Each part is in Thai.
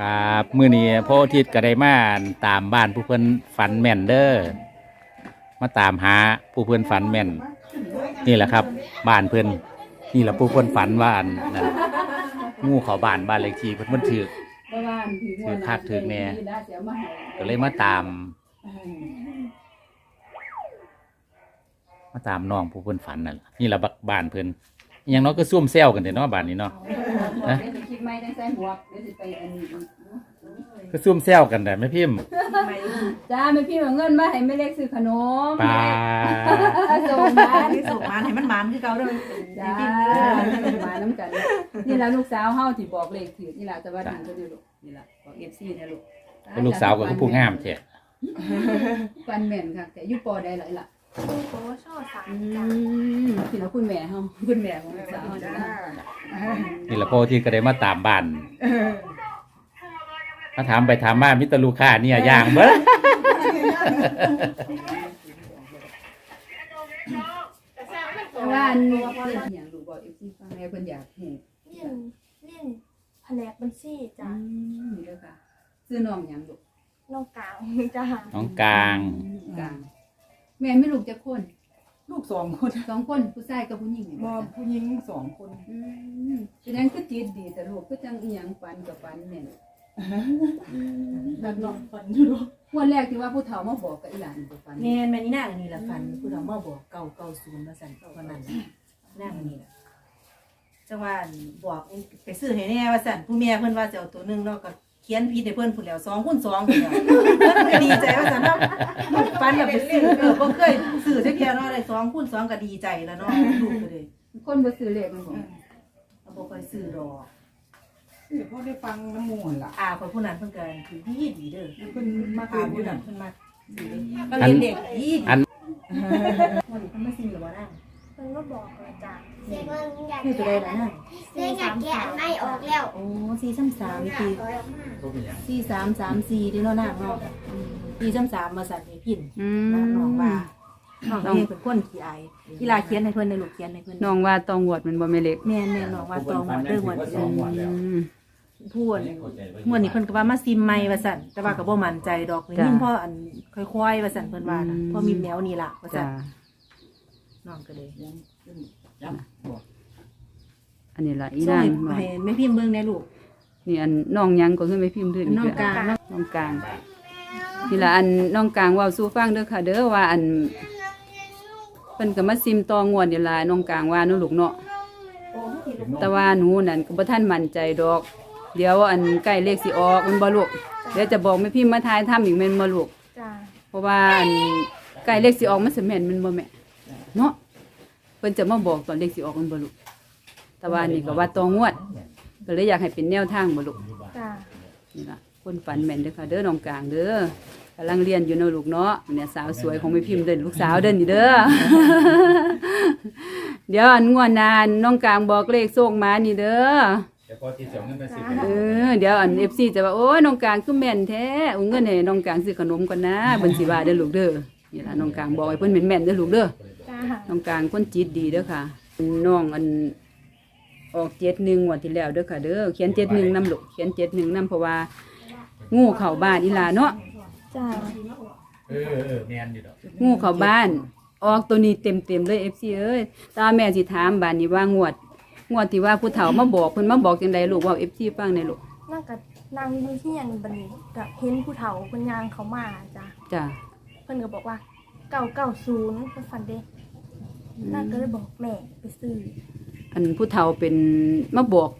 ครับมื้อนี้พ่ออาทิตย์ก็ได้มาตามบ้านผู้เพิ่นฝันแม่นเด้อมาตามหาผู้เพิ่นฝันแม่น นี่แหละครับบ้านเพิ่นนี่แหละผู้เพิ่นฝันว่าอันนั่นงูเขาบ้านบ้านเลขที่เพิ่นเพิ่นถือนถือถือคักถือแน่ได้เสียก็เลยมาตาม มาตามน้องผู้เพิ่นฝันนั่นล่ะนี่แหละบักบ้านเพิ่น อหยังน้อยก็ซุ่มแซวกันเด้เนาะบ้านนี้เนาะเดี๋ยวสิคิดไม่ได้ใส่หมวกเดี๋ยวสิไปอันนี้ก็ซุ่มแซวกันได้แม่พิมพ์จ้าไม่พี่เอาเงินมาให้ไม่เล็กซื้อขนมปลาส่งมาที่ส่งมาให้มันหมานคือเก่าเด้อจ้ามาน้ำกัน นี่ละลูกสาวเฮาที่บอกเลขถือนี่ละแต่ว่าทางก็ดีลูกนี่ละบอกเอฟซีนะลูกแล้วลูกสาวก็คือผู้งามแท้ฟันแม่นค่ะแต่อยู่ปอได้หลายละ คุณโคชอบสามอืจ้ะมพี่ละคุณแม่เฮาคุณแม่ของลูกสาวเฮาจ้ะนี่แหละพ่อที่ก็ได้มาตามบ้านมาถามไปถามมามิตรลูกค้าเนี่ยย่างเบ้อแต่ว่าอันนี้เพิ่นอยากรู้บอกเอฟซีฟังแม่เพิ่นอยากเห็นเรียนเรียนแผนกบัญชีจ้ะอืมนี่เด้อค่ะ ซื้อน้องหยังลูกน้องกลางจ้ะน้องกลาง กลาง แม่ไม่ลูกจะคนลูกสองคนสองคนผู้ชายกับผู้หญิงบ่ผู้หญิงสองคนอืมแสดงคือจิตดีแต่ลูกก็จังอีหยังปันกับปันแม่นดักเนาะฝันอยู่เนาะวันแรกที่ว่าผู้เฒ่ามาบอกกับอีหลานบ่ปันแม่นแม่นี่นางอันนี้ละฟันผู้เฒ่ามาบอกเก่าเก่าศูนย์มาสั่นวันนั้นนางอันนี้ละจังว่าอันบอกไปซื้อให้แน่ว่าสั่นผู้แม่เพิ่นว่าจะเอาตัวหนึงเนาะก็ เขียนผิดให้เพิ่นพุ่นแล้ว2คูณ2พุ่นแล้วเพิ่นก็ดีใจว่าสั่นเนาะฟันแบบไปซื้อเออบ่เคยซื้อจักเที่ยเนาะได้2คูณ2ก็ดีใจแล้วเนาะลูกก็เลยคนบ่ซื้อเลขมันบอกเอาบ่ค่อยซื้อดอกคือพ่อได้ฟังน้ำมูลล่ะอาคนผู้นั้นเพิ่นก็ถือดีดีเด้อเพิ่นมาอาเกิดอผู้ยู่นั้นั่นนเพิ่นมาซื้อเลยก็เรียนเด็กดีอันวันนี้เพิ่นมาซื้อหรือบ่นา งเพิ่นก็บอกเลยจ้ะเด็กมันอยากคือตัวใดล่ะนางเด็กอยากแกะไม่ออกแล้วโอ้สี่สามสามสี่สี่สามสามสี่เด้อเนาะนางเนาะสี่สามสามมาสั่นให้พินอืนะน้องว่าน้องน้องเองเป็นคนขี้อายกีฬาเขียนให้เพิ่นในลูกเขียนให้เพิ่นน้องว่าต้องงวดมันบ่แม่เล็กแม่นแม่น้องว่าตองหมดเด้อหมดสองหมดแล้วอืม พูดงวดนี้เพิ่นก็ว่ามาซิมใหม่ว่าสั่นแต่ว่าก็บ่มั่นใจดอกนี่พ่ออันค่อยๆว่าสั่นเพิ่นว่านะพอมีแนวนี้ล่ะว่าสั่จ้าน น้องก็เลยอันนี้ล่ะอีส่งนางให้บอกให้แม่พิมพ์เบิ่งในลูก นี่อันน้องหยังก็คือไม่พิมพ์ด้วยน้องกลางเนาะน้องกลางนี่ล่ะอันน้องกลางเว้าสู่ฟังเด้อค่ะ เด้อว่าอันเพิ่นก็มาซิมตองวดนี่ล่ะน้องกลางว่าเนาะลูกเนาะ แต่ว่าหนูนั่นก็บ่ทันมั่นใจดอก เดี๋ยวอันใกล้เลขสิออกมันบ่ลูกเดี๋ยวจะบอกแม่พิมพ์มาทายทำอีกแม่นบ่ลูก จ้ะเพราะว่าอันใกล้เลขสิออกมันสิแม่นแมันบ่แม่ เนาะเพิ่นจะมาบอกตอนเลขสิออกมันบ่ลูกแต่ว่านี่ก็ว่าตองวดก็เลยอยากให้เป็นแนวทางบ่ลูกจ้ะนี่ล่ะคนฝันแม่นเด้อค่ะเด้อน้องกลางเด้อกำลังเรียนอยู่เนาะลูกเนาะเนี่ยสาวสวยของแม่พิมพ์เด้อลูกสาวเด้อนี่เด้อ เดี๋ยวอันงวดหนานน้องกลางบอกเลขโชคมานี่เด้อเดี๋ยวพ่อที่จะเงินไปสิเออเดี๋ยวอัน FC จะว่าโอ้ยน้องกลางคือแม่นแท้เอาเงินให้น้องกลางซื้อขนมก่อนนะเพิ่นสิว่าเด้อลูกเด้อนี่ล่ะน้องกลางบอกให้เพิ่นแม่นๆเด้อลูกเด้อจ้ะ น้องกลางคนจิตดีเด้อค่ะน้องอันออกเจ็ดหนึ่งวันที่แล้วเด้อค่ะเด้อเขียนเจ็ดหนึ่งนำลูกเขียนเจ็ดหนึ่งนำเพราะว่า งูเข้าบ้านอีหลาเนาะจ้ะเออเออแมนอยู่ดอกงูเข้าบ้าน ออกตัวนี้เต็มเต็มๆเลยเอฟซีเอ้ยตาแม่สิถามบ้านนี้ว่างวด งวดที่ว่าผู้เฒ่ามาบอกเพิ่นมาบอกจังใดลูกเว่าเอฟซีฟังในอยลูกนั่งกับนางอยู่ที่ยันบัดนี้ก็เห็นผู้เฒ่าเพิ่นย่างเขามาจ้ะจ้ะเพิ่นก็บอกว่าเก่าเก่าศูนย์เพิ่นฝันเด้ นางก็เลยบอกแม่ไปซื้ออันผู้เฒ่าเป็นมาบอก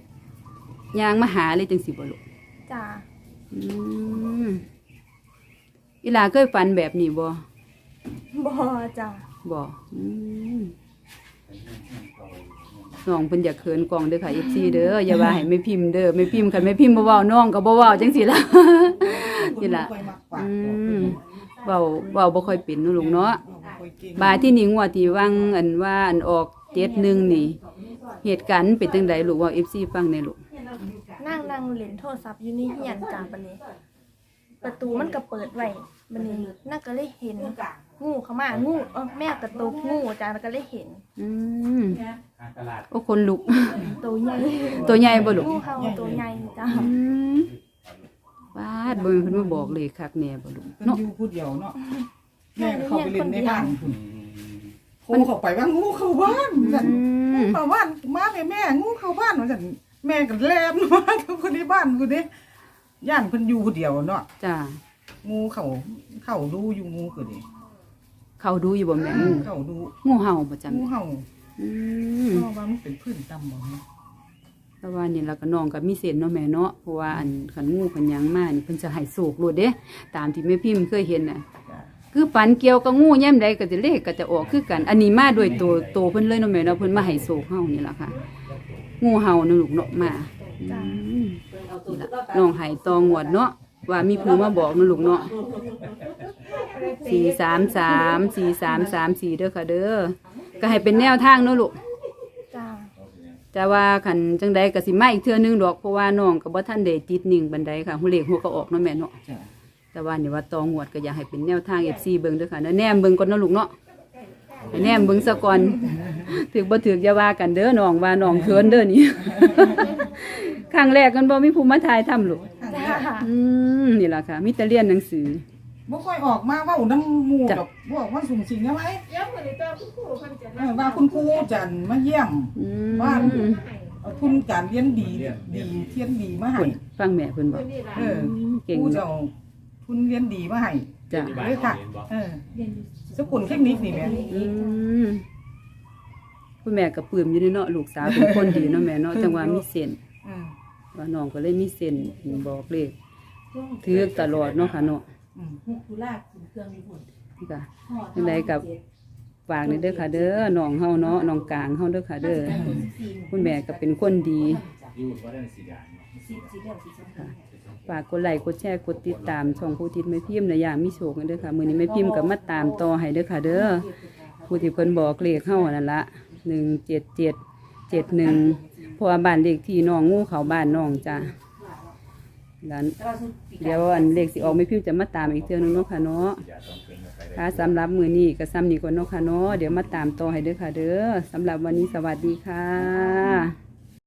ยางมาหาเลยจังสิบ่ลูกจ้ะอืมอีหลาเคยฝันแบบนี้บ่บ่จ้ะบ่อืมน้องเพิ่นอยากเขินกล่องเด้อค่ะ FC เด้ออย่าว่าให้ไม่พิมพ์เด้อไม่พิมพ์คันไม่พิมพ์บ่เว้าน้องก็บ่เว้าจังซี่ล่ะ นี่ล่ะค่อยมักฝากอืบอกมเว้าเว้าบ่ค่อยเป็นเนาะลุงเนาะค่อยเก่ง บาดที่นี่งวดที่วังอันว่าอันออก71นี่ เหตุการณ์เป็นจังไดลูกเว่า FC ฟังในอยลูกนั่งนั่งเล่นโทรศัพท์อยู่ในเฮียนจ้ะบัดนี้ ประตูมันก็เปิดไว้บัดนี้นั่งก็เลยเห็น งูเข้ามางูเออแม่กระตุกงูจ้ะแล้วก็เลยเห็น อืมตลาดโอ้คนลุก ตัวใหญ่ตัวใหญ่บ่ลูกงูเห่าตัวใหญ่จ้ะอืมเบิ่งเพิ่นมาบอกเลขคักแน่บ่ลูกเพิ่นเนาะอยู่ผู้เดียวเนาะ แม่ก็เข้าไปเล่นในบ้านพุ่นอืมโทรเข้าไปว่างูเข้าบ้านสั่นอืมงูเข้าบ้านมาแม่แม่งูเข้าบ้านว่าสั่นแม่ก็แลมมากับคนในบ้านกูเด้ย่านเพิ่นอยู่ผู้เดียวเนาะจ้างูเข้าเข้าดูอยู่งูก็ดิเขาดูอยู่บ่แม่งูเข้าดูงูเห่าบ่จ้ะงูเห่าอืมเพราะว่ามันเป็นพื้นต่ำบ่เนาะแต่ว่านี่ล่ะก็น้องก็มีเส้นเนาะแม่เนาะเพราะว่าอันคันงูคันหยังมานี่เพิ่นจะให้โศกโลดเด้ ตามที่แม่พิมพ์เคยเห็นน่ะจ้ะ คือฝันเกี่ยวกับงูย่ำใดก็จะเลขก็จะออกคือกัน อันนี้มาด้วยตัวโตวเพิ่นเลยเนาะแม่เนาะเพิ่นมาให้โศกเฮานี่ล่ะค่ะ งูเห่าเนาะลูกเนาะมาอืมนี่ล่ะน้องให้ตองวดเนาะว่ามีผู้มาบอกเนาะลูกเนาะสี่สามสามสี่สามสามสี่เด้อค่ะเด้อก็ให้เป็นแนวทางเนาะลูกจ้าแต่ว่าคันจังใดก็สิมาอีกเทื่อนึงดอกเพราะว่าน้องก็บ่ทันได้จิตนิ่งบันไดค่ะหัวเลขหัวก็ออกเนาะแม่เนาะ จ้ะ แต่ว่านี่ว่าตองวดก็อยากให้เป็นแนวทาง FC เบิ่งเด้อค่ะแนมเบิ่งก่อนเนาะลูกเนาะให้แนมเบิ่งซะก่อนถึกบ่ถึกอย่าว่ากันเด้อน้องว่าน้องเขินเด้อนี่ ครั้งแรกกันบ่มีผู้มาถ่ายทำลูกจ้าอืมนี่ล่ะค่ะมีแต่เรียนหนังสือ บ่ค่อยออกมาเว้าน้ำหมู่จ้ะ ดอกบอกว่าสูงสิงเอาไว้เออว่าคุณครูจันมาเยี่ยมอืมบ้านเอาทุนการเรียนดีดีเทียนดีมาให้เพิ่นฟังแม่เพิ่นบอกเออเก่งครูเนาะเจ้า ทุนเรียนดีมาให้จ้ะเลยค่ะเออ สกุลเทคนิคนี่แม่อืมคุณแม่ก็ปลื้มอยู่เด้อเนาะลูกสาวเป็นคนดีเนาะแม่เนาะจังว่ามีเส้นอืมว่าน้องก็เลยมีเส้นบอกเลขถือตลอดเนาะค่ะเนาะอืมฮุกทุลาขึ้นเครื่องญี่ปุ่นนี่ก็จังไดกับ ฝากนี่เด้อค่ะ เด้อน้องเฮาเนาะน้องกลางเฮาเด้อค่ะ เด้อคุณแม่ก็เป็นคนดี อยู่บ่ได้สิดาเนาะสิบสิบเดือน ฝากกดไลค์กดแชร์กดติดตามช่องผู้ทิศแม่พิมพ์นะอย่างมีโชคกันเด้อค่ะ มือนี้แม่พิมพ์ก็มาตามต่อให้เด้อค่ะ เด้อผู้ที่เพิ่นบอกเลขเฮานั่นละ177 71เพราะว่าบ้านเลขที่น้องงูเขาบ้านน้องจ้ะแล้วเดี๋ยวอันเลขสิออกไม่พิมพ์จะมาตามอีกเทื่อนึงเนาะค่ะเนาะค่ะสำหรับมือนี้ก็ซ้ำนี้ก่อนเนาะค่ะเนาะเดี๋ยวมาตามต่อให้เด้อค่ะ เด้อสำหรับวันนี้สวัสดีค่ะ